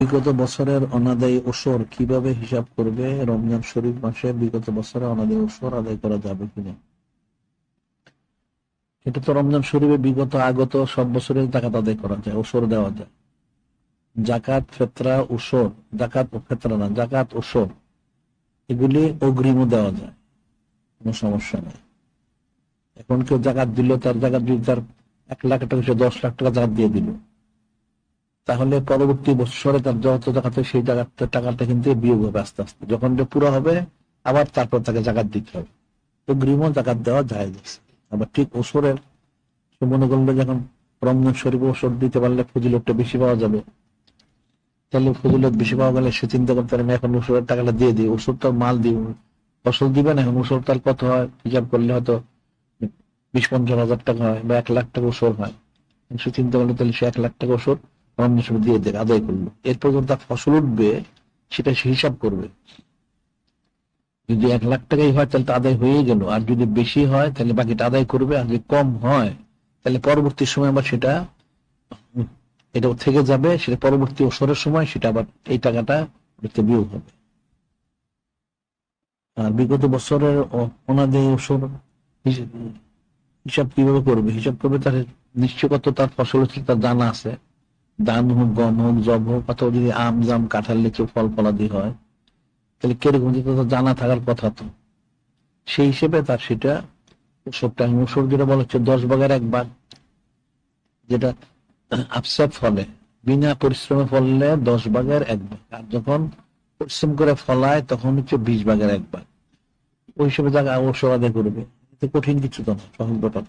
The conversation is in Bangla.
বিগত বছরের অনাদায়ী ওসর কীভাবে হিসাব করবে? রমজান শরীফ মাসে বিগত বছরে অনাদায়ী ওসর আদায় করা যাবে কিনা? এটা তো রমজান শরীফে বিগত আগত সব বছরের জাকাত আদায় করা যায় ওসর দেওয়া যায়। জাকাত ফেতরা ওসর জাকাত ফেতরা না, জাকাত ওসর এগুলি অগ্রিমও দেওয়া যায়। কোনো সমস্যা নেই। এখন কেউ জাকাত দিল, তার জাকাত যদি তার এক লাখ টাকা দশ লাখ টাকা জাকাত দিয়ে দিল। তাহলে পরবর্তী বছরে তার যত হয় সেই জায়গাটা টাকাটা কিন্তু বিয়োগ হবে আস্তে আস্তে। যখন এটা পুরো হবে, আবার তারপর তাকে জাকাত দিতে হবে। তো গ্রিম জাকাত দেওয়া যায় আবার ঠিক ওসরের মনে করলে যখন রমজান শরীফ ওসর দিতে পারলে ফজিলতটা বেশি পাওয়া যাবে। তাহলে ফজিলত বেশি পাওয়া গেলে সে চিন্তা করতে পারে, আমি এখন ওষুধের টাকাটা দিয়ে দিই ওষুধটার মাল দিব ফসল দিবে না, এখন ওষুধ তার কত হয়? হিসাব করলে হয়তো বিশ, পঞ্চাশ হাজার টাকা হয় বা এক লাখ টাকা ওষুধ হয়। সে চিন্তা করলে তাহলে সে এক লাখ টাকা ওষুধ রমজান শরীফ দিয়ে দেবে আদায় করল। এরপর যখন তার ফসল উঠবে, সেটা সে হিসাব করবে। যদি এক লাখ টাকাই হয়, তাহলে তো আদায় হয়ে গেল। আর যদি বেশি হয়, তাহলে বাকিটা আদায় করবে। আর যদি কম হয়, তাহলে পরবর্তী সময় আবার সেটা, এটা থেকে যাবে। সেটা পরবর্তী ওসরের সময় সেটা আবার এই টাকাটা বিয়োগ হবে। আর বিগত বছরের ওনাদের ওসর হিসাব কীভাবে করবে? হিসাব করবে তার নিশ্চয় কত তার ফসল হচ্ছে তার জানা আছে। ধান হোক গম হোক জব হোক অথবা যদি আম, জাম, কাঁঠাল, লিচু, ফল, ফলাদি হয়। তাহলে কীরকম জানা থাকার কথা তো। সেই হিসেবে তার সেটা ওসবটা ওসব যেটা বলা হচ্ছে দশ ভাগের একবার যেটা আপসেট ফলে, বিনা পরিশ্রমে ফললে দশ ভাগের এক ভাগ। আর যখন পরিশ্রম করে ফলায়, তখন হচ্ছে বিশ ভাগের এক ভাগ। ওই হিসেবে তাকে অবশ্য আদায় করবে। এতে কঠিন কিছু তো না, সহজ ব্যাপার।